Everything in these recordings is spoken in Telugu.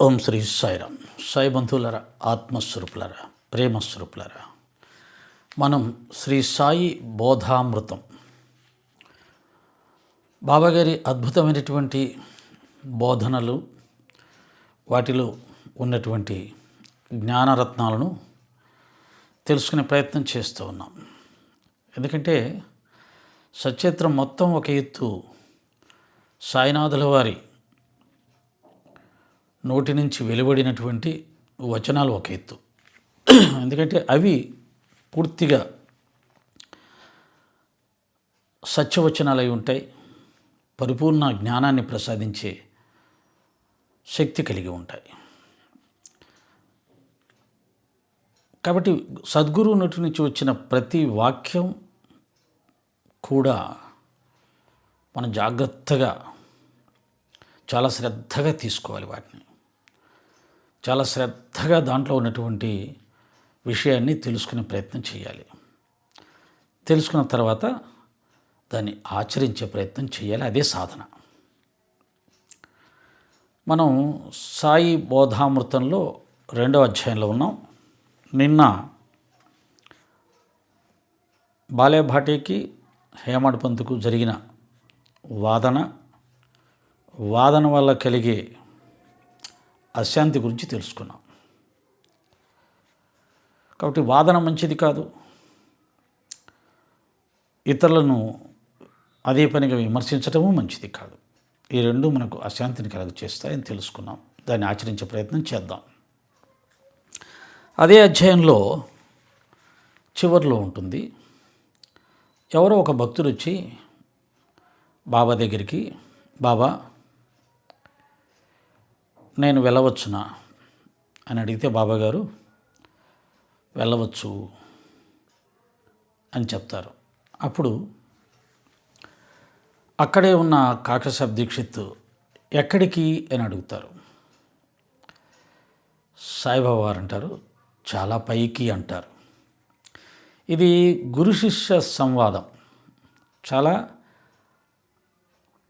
ఓం శ్రీ సాయిరామ్. సాయి బంధువులరా ఆత్మస్వరూపులరా ప్రేమస్వరూపులరా మనం శ్రీ సాయి బోధామృతం. బాబాగారి అద్భుతమైనటువంటి బోధనలు వాటిలో ఉన్నటువంటి జ్ఞానరత్నాలను తెలుసుకునే ప్రయత్నం చేస్తూ ఉన్నాం. ఎందుకంటే సచేత్రం మొత్తం ఒక ఎత్తు సాయినాథుల వారి నోటి నుంచి వెలువడినటువంటి వచనాలు ఒక ఎత్తు. ఎందుకంటే అవి పూర్తిగా సత్యవచనాలు అయి ఉంటాయి. పరిపూర్ణ జ్ఞానాన్ని ప్రసాదించే శక్తి కలిగి ఉంటాయి. కాబట్టి సద్గురువు నటు నుంచి వచ్చిన ప్రతి వాక్యం కూడా మనం జాగ్రత్తగా చాలా శ్రద్ధగా తీసుకోవాలి వాటిని. చాలా శ్రద్ధగా దాంట్లో ఉన్నటువంటి విషయాన్ని తెలుసుకునే ప్రయత్నం చేయాలి. తెలుసుకున్న తర్వాత దాన్ని ఆచరించే ప్రయత్నం చేయాలి. అదే సాధన. మనం సాయి బోధామృతంలో రెండవ అధ్యాయంలో ఉన్నాం. నిన్న బాలేభాటికి హేమడ్ పంతుకు జరిగిన వాదన వాదన వల్ల కలిగే అశాంతి గురించి తెలుసుకున్నాం. కాబట్టి వాదన మంచిది కాదు. ఇతరులను అదే పనిగా విమర్శించటము మంచిది కాదు. ఈ రెండు మనకు అశాంతిని కలుగ చేస్తాయని తెలుసుకున్నాం. దాన్ని ఆచరించే ప్రయత్నం చేద్దాం. అదే అధ్యాయంలో చివరిలో ఉంటుంది. ఎవరో ఒక భక్తుడు వచ్చి బాబా దగ్గరికి బాబా నేను వెళ్ళవచ్చునా? అని అడిగితే బాబాగారు వెళ్ళవచ్చు అని చెప్తారు. అప్పుడు అక్కడే ఉన్న కాకసాబ్ దీక్షిత్ ఎక్కడికి అని అడుగుతారు. సాయిబాబా వారు అంటారు చాలా పైకి అంటారు. ఇది గురు శిష్య సంవాదం. చాలా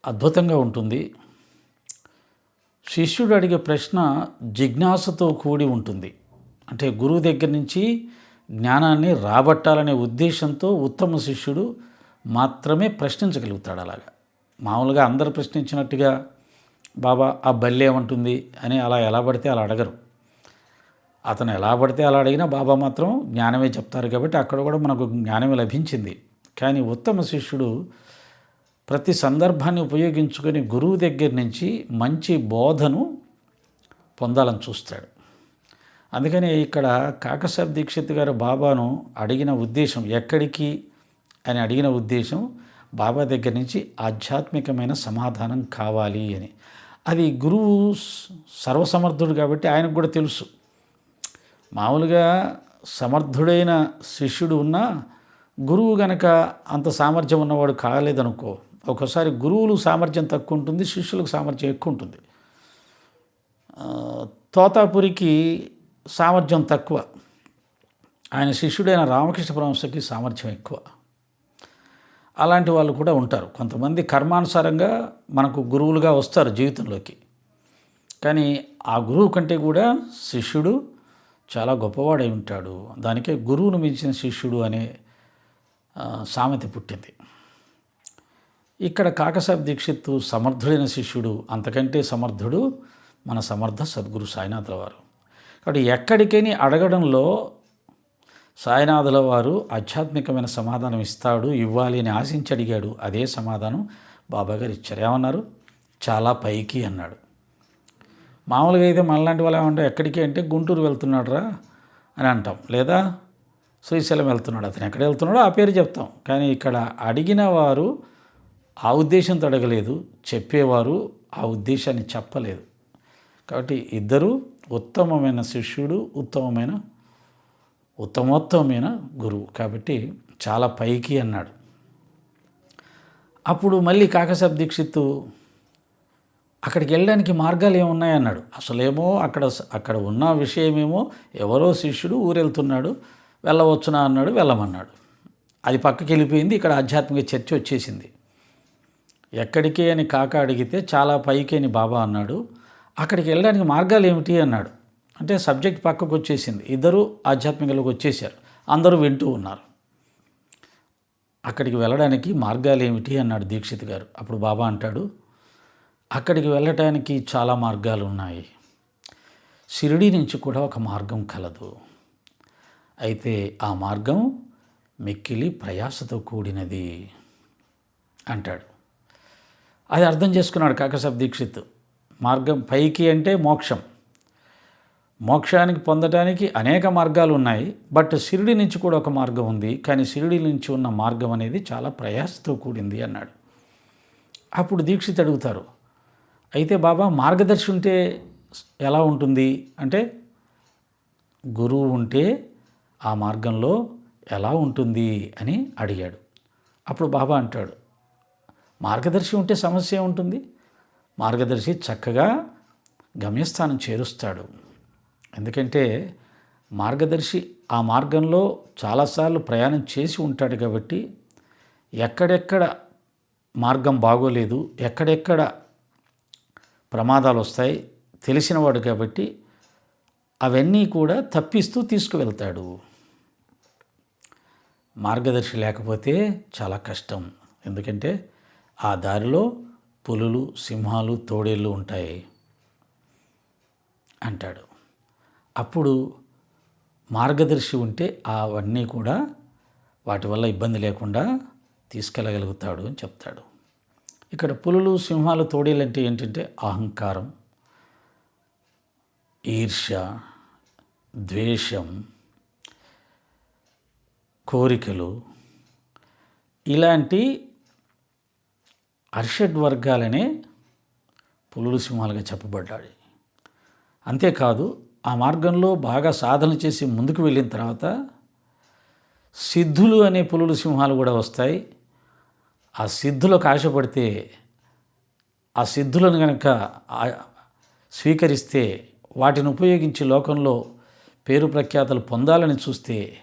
అద్భుతంగా ఉంటుంది. శిష్యుడు అడిగే ప్రశ్న జిజ్ఞాసతో కూడి ఉంటుంది. అంటే గురువు దగ్గర నుంచి జ్ఞానాన్ని రాబట్టాలనే ఉద్దేశంతో ఉత్తమ శిష్యుడు మాత్రమే ప్రశ్నించగలుగుతాడు అలాగా. మామూలుగా అందరు ప్రశ్నించినట్టుగా బాబా ఆ బల్లి అని అలా ఎలా పడితే అలా అడగరు. అతను ఎలా పడితే అలా అడిగినా బాబా మాత్రం జ్ఞానమే చెప్తారు కాబట్టి అక్కడ కూడా మనకు జ్ఞానమే లభించింది. కానీ ఉత్తమ శిష్యుడు ప్రతి సందర్భాన్ని ఉపయోగించుకొని గురువు దగ్గర నుంచి మంచి బోధను పొందాలని చూస్తాడు. అందుకని ఇక్కడ కాకసాబ్ దీక్షిత్ గారు బాబాను అడిగిన ఉద్దేశం ఎక్కడికి అని అడిగిన ఉద్దేశం బాబా దగ్గర నుంచి ఆధ్యాత్మికమైన సమాధానం కావాలి అని. అది గురువు సర్వసమర్థుడు కాబట్టి ఆయనకు కూడా తెలుసు. మామూలుగా సమర్థుడైన శిష్యుడు ఉన్నా గురువు గనక అంత సామర్థ్యం ఉన్నవాడు కాలేదనుకో ఒక్కోసారి గురువులు సామర్థ్యం తక్కువ ఉంటుంది శిష్యులకు సామర్థ్యం ఎక్కువ ఉంటుంది తోతాపురికి సామర్థ్యం తక్కువ. ఆయన శిష్యుడైన రామకృష్ణ పరమశకి సామర్థ్యం ఎక్కువ. అలాంటి వాళ్ళు కూడా ఉంటారు. కొంతమంది కర్మానుసారంగా మనకు గురువులుగా వస్తారు జీవితంలోకి. కానీ ఆ గురువు కంటే కూడా శిష్యుడు చాలా గొప్పవాడై ఉంటాడు. దానికే గురువును మించిన శిష్యుడు అనే సామెత పుట్టింది. ఇక్కడ కాకసాబ్ దీక్షిత్తు సమర్థుడైన శిష్యుడు అంతకంటే సమర్థుడు మన సమర్థ సద్గురు సాయినాథుల వారు కాబట్టి ఎక్కడికైనా అడగడంలో సాయినాథుల వారు ఆధ్యాత్మికమైన సమాధానం ఇస్తాడు ఇవ్వాలి అని ఆశించి అడిగాడు. అదే సమాధానం బాబాగారు ఇచ్చారు. ఏమన్నారు? చాలా పైకి అన్నాడు. మామూలుగా అయితే మనలాంటి వాళ్ళు ఏమంటారు ఎక్కడికి అంటే గుంటూరు వెళ్తున్నాడురా అని అంటాం. లేదా శ్రీశైలం వెళ్తున్నాడు అతను ఎక్కడ వెళ్తున్నాడో ఆ పేరు చెప్తాం. కానీ ఇక్కడ అడిగిన వారు ఆ ఉద్దేశంతో అడగలేదు చెప్పేవారు ఆ ఉద్దేశాన్ని చెప్పలేదు. కాబట్టి ఇద్దరు ఉత్తమమైన శిష్యుడు ఉత్తమమైన ఉత్తమోత్తమైన గురువు. కాబట్టి చాలా పైకి అన్నాడు. అప్పుడు మళ్ళీ కాకసాబ్ దీక్షిత్తు అక్కడికి వెళ్ళడానికి మార్గాలు ఏమున్నాయన్నాడు అసలేమో అక్కడ అక్కడ ఉన్న విషయమేమో ఎవరో శిష్యుడు ఊరెళ్తున్నాడు వెళ్ళవచ్చునా అన్నాడు వెళ్ళమన్నాడు. అది పక్కకి వెళ్ళిపోయింది. ఇక్కడ ఆధ్యాత్మిక చర్చ వచ్చేసింది. ఎక్కడికి అని కాక అడిగితే చాలా పైకి అని బాబా అన్నాడు. అక్కడికి వెళ్ళడానికి మార్గాలు ఏమిటి అన్నాడు. అంటే సబ్జెక్ట్ పక్కకు వచ్చేసింది. ఇద్దరు ఆధ్యాత్మికలోకి వచ్చేసారు అందరూ వింటూ ఉన్నారు. అక్కడికి వెళ్ళడానికి మార్గాలు ఏమిటి అన్నాడు దీక్షిత్ గారు. అప్పుడు బాబా అంటాడు అక్కడికి వెళ్ళటానికి చాలా మార్గాలు ఉన్నాయి. షిరిడి నుంచి కూడా ఒక మార్గం కలదు. అయితే ఆ మార్గం మిక్కిలి ప్రయాసతో కూడినది అంటాడు. అది అర్థం చేసుకున్నాడు కాకసాబ్ దీక్షిత్. మార్గం పైకి అంటే మోక్షం. మోక్షానికి పొందటానికి అనేక మార్గాలు ఉన్నాయి బట్ షిరిడి నుంచి కూడా ఒక మార్గం ఉంది కానీ షిరిడి నుంచి ఉన్న మార్గం అనేది చాలా ప్రయాసతో కూడింది అన్నాడు. అప్పుడు దీక్షిత్ అడుగుతారు అయితే బాబా మార్గదర్శి ఉంటే ఎలా ఉంటుంది? అంటే గురువు ఉంటే ఆ మార్గంలో ఎలా ఉంటుంది? అని అడిగాడు. అప్పుడు బాబా అంటాడు మార్గదర్శి ఉంటే సమస్య ఉంటుంది. మార్గదర్శి చక్కగా గమ్యస్థానం చేరుస్తాడు. ఎందుకంటే మార్గదర్శి ఆ మార్గంలో చాలాసార్లు ప్రయాణం చేసి ఉంటాడు కాబట్టి ఎక్కడెక్కడ మార్గం బాగోలేదు ఎక్కడెక్కడ ప్రమాదాలు వస్తాయి తెలిసినవాడు కాబట్టి అవన్నీ కూడా తప్పిస్తూ తీసుకువెళ్తాడు. మార్గదర్శి లేకపోతే చాలా కష్టం. ఎందుకంటే ఆ దారిలో పులులు సింహాలు తోడేళ్ళు ఉంటాయి అంటాడు. అప్పుడు మార్గదర్శి ఉంటే అవన్నీ కూడా వాటి వల్ల ఇబ్బంది లేకుండా తీసుకెళ్ళగలుగుతాడు అని చెప్తాడు. ఇక్కడ పులులు సింహాలు తోడేలు అంటే ఏంటంటే అహంకారం ఈర్ష్య ద్వేషం కోరికలు ఇలాంటి అర్షడ్ వర్గాలనే పులులు సింహాలుగా చెప్పబడ్డాడు అంతేకాదు ఆ మార్గంలో బాగా సాధన చేసి ముందుకు వెళ్ళిన తర్వాత సిద్ధులు అనే పులులు సింహాలు కూడా వస్తాయి. ఆ సిద్ధులకు ఆశపడితే ఆ సిద్ధులను కనుక స్వీకరిస్తే వాటిని ఉపయోగించి లోకంలో పేరు ప్రఖ్యాతలు పొందాలని చూస్తే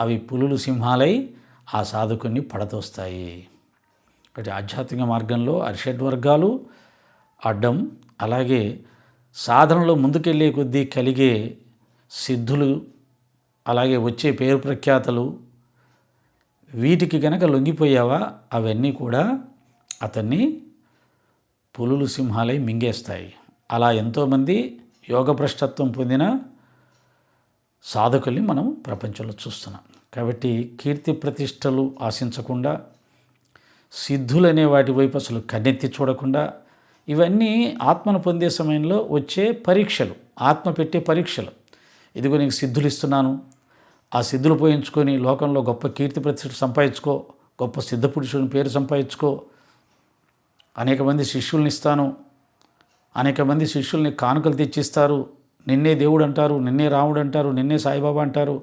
అవి పులులు సింహాలై ఆ సాధకుని పడతోస్తాయి. అంటే ఆధ్యాత్మిక మార్గంలో అరిషడ్ వర్గాలు అడ్డం అలాగే సాధనలో ముందుకెళ్ళే కొద్దీ కలిగే సిద్ధులు అలాగే వచ్చే పేరు ప్రఖ్యాతలు వీటికి గనక లొంగిపోయావా అవన్నీ కూడా అతన్ని పులులు సింహాలై మింగేస్తాయి. అలా ఎంతోమంది యోగభ్రష్టత్వం పొందిన సాధకుల్ని మనం ప్రపంచంలో చూస్తున్నాం. కాబట్టి కీర్తి ప్రతిష్టలు ఆశించకుండా సిద్ధులనే వాటి వైపు అసలు కన్నెత్తి చూడకుండా ఇవన్నీ ఆత్మను పొందే సమయంలో వచ్చే పరీక్షలు ఆత్మ పెట్టే పరీక్షలు. ఇదిగో నీకు సిద్ధులు ఇస్తున్నాను. ఆ సిద్ధులు పోయించుకొని లోకంలో గొప్ప కీర్తి ప్రతిష్ట సంపాదించుకో గొప్ప సిద్ధ పురుషుని పేరు సంపాదించుకో. అనేక మంది శిష్యుల్ని ఇస్తాను. అనేక మంది శిష్యుల్ని కానుకలు తెచ్చిస్తారు. నిన్నే దేవుడు అంటారు నిన్నే రాముడు అంటారు నిన్నే సాయిబాబా అంటారు.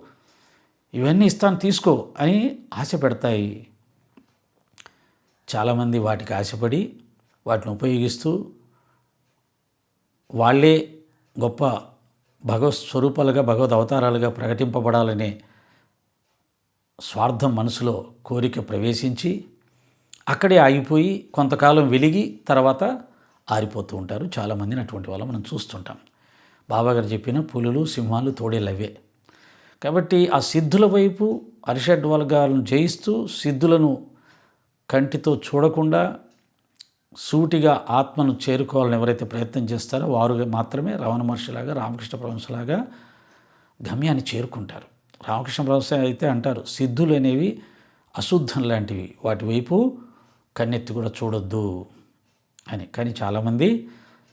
ఇవన్నీ ఇస్తాను తీసుకో అని ఆశ పెడతాయి. చాలామంది వాటికి ఆశపడి వాటిని ఉపయోగిస్తూ వాళ్ళే గొప్ప భగవత్ స్వరూపాలుగా భగవద్ అవతారాలుగా ప్రకటింపబడాలనే స్వార్థం మనసులో కోరిక ప్రవేశించి అక్కడే ఆగిపోయి కొంతకాలం వెలిగి తర్వాత ఆరిపోతూ ఉంటారు. చాలామందిని అటువంటి వాళ్ళు మనం చూస్తుంటాం. బాబాగారు చెప్పిన పులులు సింహాలు తోడేలవే. కాబట్టి ఆ సిద్ధుల వైపు అరిషడ్ వర్గాలను జయిస్తూ సిద్ధులను కంటితో చూడకుండా సూటిగా ఆత్మను చేరుకోవాలని ఎవరైతే ప్రయత్నం చేస్తారో వారు మాత్రమే రావణ మహర్షిలాగా రామకృష్ణ పరమశలాగా గమ్యాన్ని చేరుకుంటారు. రామకృష్ణ పరమశ అయితే అంటారు సిద్ధులు అనేవి అశుద్ధం లాంటివి వాటి వైపు కన్నెత్తి కూడా చూడొద్దు అని. కానీ చాలామంది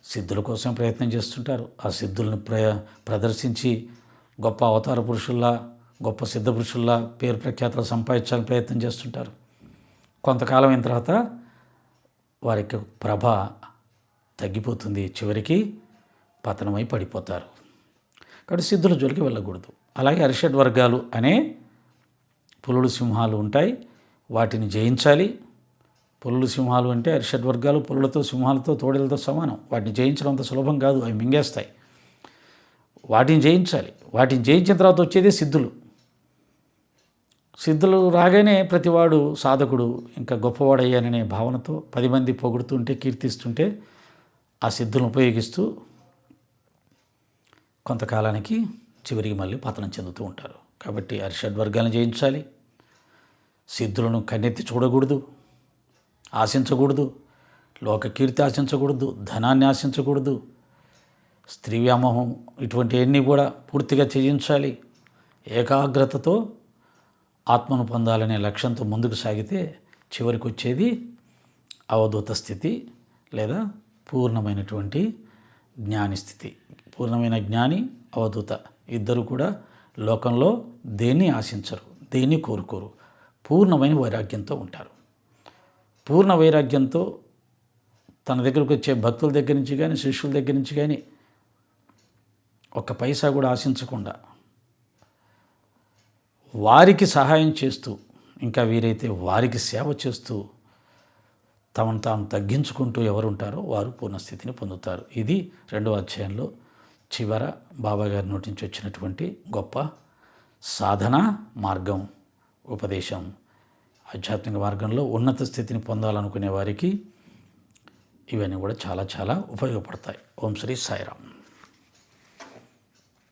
సిద్ధుల కోసం ప్రయత్నం చేస్తుంటారు. ఆ సిద్ధులను ప్ర ప్రదర్శించి గొప్ప అవతార పురుషుల్లా గొప్ప సిద్ధ పురుషుల్లా పేరు ప్రఖ్యాతలు సంపాదించాలని ప్రయత్నం చేస్తుంటారు. కొంతకాలం అయిన తర్వాత వారికి ప్రభ తగ్గిపోతుంది చివరికి పతనమై పడిపోతారు. కాబట్టి సిద్ధుల జోలికి వెళ్ళకూడదు. అలాగే అరిషడ్ వర్గాలు అనే పులుడు సింహాలు ఉంటాయి. వాటిని జయించాలి. పులులు సింహాలు అంటే అరిషడ్ వర్గాలు పులులతో సింహాలతో తోడేలతో సమానం. వాటిని జయించడం అంత సులభం కాదు. అవి మింగేస్తాయి. వాటిని జయించాలి. వాటిని జయించిన తర్వాత వచ్చేదే సిద్ధులు. సిద్ధులు రాగానే ప్రతివాడు సాధకుడు ఇంకా గొప్పవాడయ్యాననే భావనతో పది మంది పొగుడుతుంటే కీర్తిస్తుంటే ఆ సిద్ధులను ఉపయోగిస్తూ కొంతకాలానికి చివరికి మళ్ళీ పతనం చెందుతూ ఉంటారు. కాబట్టి అరిషడ్వర్గాలను జయించాలి. సిద్ధులను కన్నెత్తి చూడకూడదు ఆశించకూడదు లోక కీర్తి ఆశించకూడదు ధనాన్ని ఆశించకూడదు స్త్రీ వ్యామోహం ఇటువంటివన్నీ కూడా పూర్తిగా చేయించాలి ఏకాగ్రతతో ఆత్మను పొందాలనే లక్ష్యంతో ముందుకు సాగితే చివరికి వచ్చేది అవధూత స్థితి లేదా పూర్ణమైనటువంటి జ్ఞాని స్థితి. పూర్ణమైన జ్ఞాని అవధూత ఇద్దరు కూడా లోకంలో దేన్ని ఆశించరు దేన్ని కోరుకోరు. పూర్ణమైన వైరాగ్యంతో ఉంటారు. పూర్ణ వైరాగ్యంతో తన దగ్గరకు వచ్చే భక్తుల దగ్గర నుంచి కానీ శిష్యుల దగ్గర నుంచి కానీ ఒక్క పైసా కూడా ఆశించకుండా వారికి సహాయం చేస్తూ ఇంకా వీరైతే వారికి సేవ చేస్తూ తమను తాము తగ్గించుకుంటూ ఎవరుంటారో వారు పూర్ణస్థితిని పొందుతారు. ఇది రెండవ అధ్యాయంలో చివర బాబా గారి నోటి నుంచి వచ్చినటువంటి గొప్ప సాధన మార్గం ఉపదేశం. ఆధ్యాత్మిక మార్గంలో ఉన్నత స్థితిని పొందాలనుకునే వారికి ఇవన్నీ కూడా చాలా చాలా ఉపయోగపడతాయి. ఓం శ్రీ సాయిరామ్.